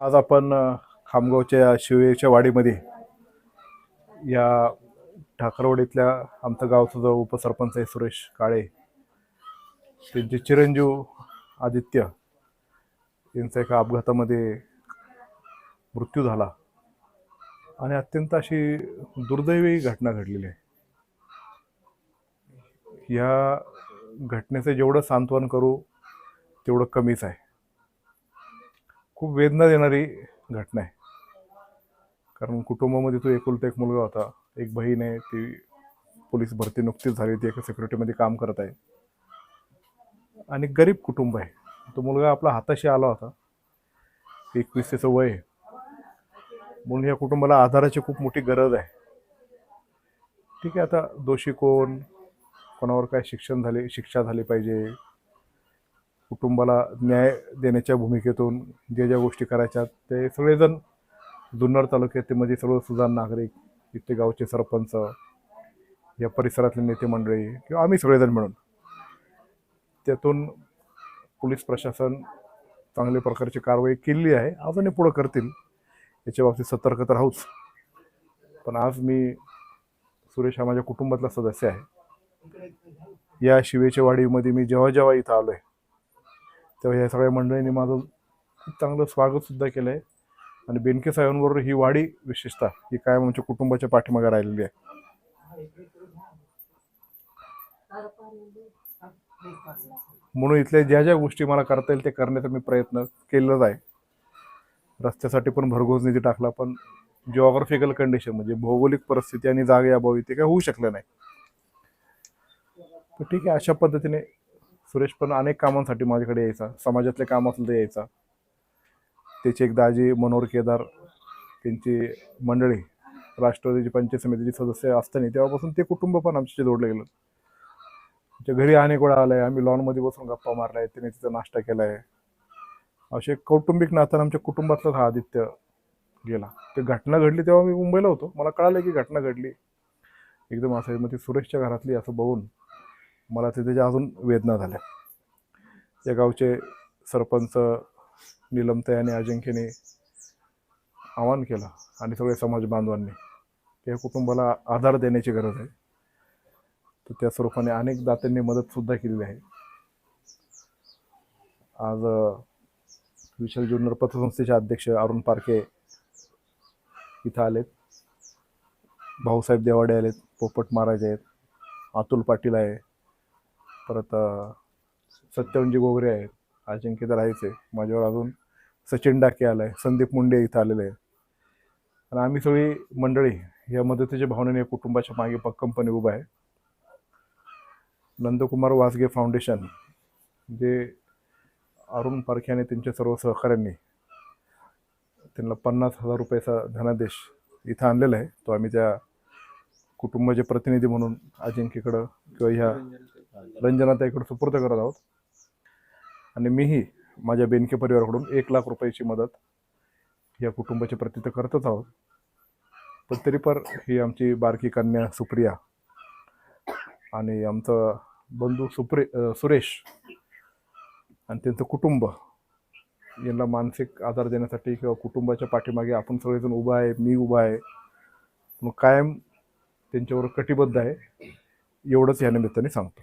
आज आपण खामगावच्या शिवेच्या वाडीमध्ये या ठाकरवाडीतल्या आमचं गावचा जो उपसरपंच आहे सुरेश काळे त्यांचे चिरंजीव आदित्य यांचा एका अपघातामध्ये मृत्यू झाला. आणि अत्यंत अशी दुर्दैवी घटना घडलेली आहे. या घटनेचं जेवढं सांत्वन करू तेवढं कमीच आहे. खूप वेदना देणारी घटना आहे. कारण कुटुंबामध्ये तो एकुलता एक मुलगा होता एक बहीण आहे ती पोलीस भरती नुकतीच झाली ती एका सिक्युरिटीमध्ये काम करत आहे. आणि गरीब कुटुंब आहे. तो मुलगा आपला हाताशी आला होता. एकवीस त्याचं वय आहे. म्हणून या कुटुंबाला आधाराची खूप मोठी गरज आहे. ठीक आहे आता दोषी कोण? कोणावर काय शिक्षण झाले शिक्षा झाली पाहिजे? कुटुंबाला न्याय देण्याच्या भूमिकेतून ज्या ज्या गोष्टी करायच्या ते सगळेजण जुन्नर तालुक्यामध्ये सर्व सुजाण नागरिक इथले गावचे सरपंच या परिसरातले नेते मंडळी किंवा आम्ही सगळेजण मिळून. त्यातून पोलीस प्रशासन चांगल्या प्रकारची कारवाई केली आहे. अजूनही पुढं करतील. याच्या बाबतीत सतर्क तर राहूच. पण आज मी सुरेश हा माझ्या कुटुंबातला सदस्य आहे. या शिवेच्या वाडीमध्ये मी जेव्हा जेव्हा इथं आलो आहे तेव्हा या सगळ्या मंडळींनी माझं खूप चांगलं स्वागतसुद्धा केलं आहे आणि बेनके साहेबांबरोबर ही वाडी विशेषतः ही कायम आमच्या कुटुंबाच्या पाठीमागे राहिलेली आहे. म्हणून इथल्या ज्या ज्या गोष्टी मला करता येईल ते करण्याचा मी प्रयत्न केलेलाच आहे. रस्त्यासाठी पण भरघोस निधी टाकला पण जिओग्राफिकल कंडिशन म्हणजे भौगोलिक परिस्थिती आणि जागे अभावी ते काय होऊ शकलं नाही. तर ठीक आहे अशा पद्धतीने सुरेश पण अनेक कामांसाठी माझ्याकडे यायचा. समाजातले काम असेल तर यायचा. त्याचे एक दाजी मनोहर केदार त्यांची मंडळी राष्ट्रवादीची पंचायत समितीचे सदस्य असताना तेव्हापासून ते कुटुंब पण आमच्याशी जोडलं गेलं. आमच्या घरी अनेक वेळा आलाय. आम्ही लॉनमध्ये बसून गप्पा मारलाय. त्याने तिचा नाश्ता केला आहे असे कौटुंबिक नात्यानं आमच्या कुटुंबातलाच हा आदित्य गेला. ते घटना घडली तेव्हा मी मुंबईला होतो. मला कळालं की घटना घडली. एकदम असं मग ती सुरेशच्या घरातली असं बघून मला ते त्याच्या अजून वेदना झाल्या. या गावचे सरपंच निलमताई आणि अजिंक्यने आवाहन केलं आणि सगळे समाज बांधवांनी या कुटुंबाला आधार देण्याची गरज आहे. तर त्या स्वरूपाने अनेक दात्यांनी मदतसुद्धा केलेली आहे. आज विशाल जुन्नर पतसंस्थेचे अध्यक्ष अरुण पारखे इथं आलेत. भाऊसाहेब देवाडे आलेत पोपट महाराज आहेत अतुल पाटील आहे परत अ, सत्यवंजी गोगरे आहेत. अजिंक्य तर आहेच आहे माझ्यावर अजून सचिन डाके आला आहे संदीप मुंडे इथं आलेले आहेत. आणि आम्ही सगळी मंडळी या मदतीच्या भावनेने कुटुंबाच्या मागे पक्कमपणे उभा आहे. नंदकुमार वासगे फाउंडेशन जे अरुण पारखे आणि त्यांच्या सर्व सहकाऱ्यांनी त्यांना पन्नास हजार रुपयाचा धनादेश इथं आणलेला आहे. तो आम्ही त्या कुटुंबाचे प्रतिनिधी म्हणून अजिंक्यकडं किंवा ह्या रंजनाताईकडे सुपूर्द करत आहोत. आणि मीही माझ्या बेनके परिवाराकडून एक लाख रुपयाची मदत या कुटुंबाची प्रती तर करतच आहोत. पण तरी पर ही आमची बारकी कन्या सुप्रिया आणि आमचं बंधू सुप्रे सुरेश आणि त्यांचं कुटुंब यांना मानसिक आधार देण्यासाठी किंवा कुटुंबाच्या पाठीमागे आपण सगळेजण उभा आहे मी उभा आहे. मग कायम त्यांच्यावर कटिबद्ध आहे. एवढंच या निमित्ताने सांगतो.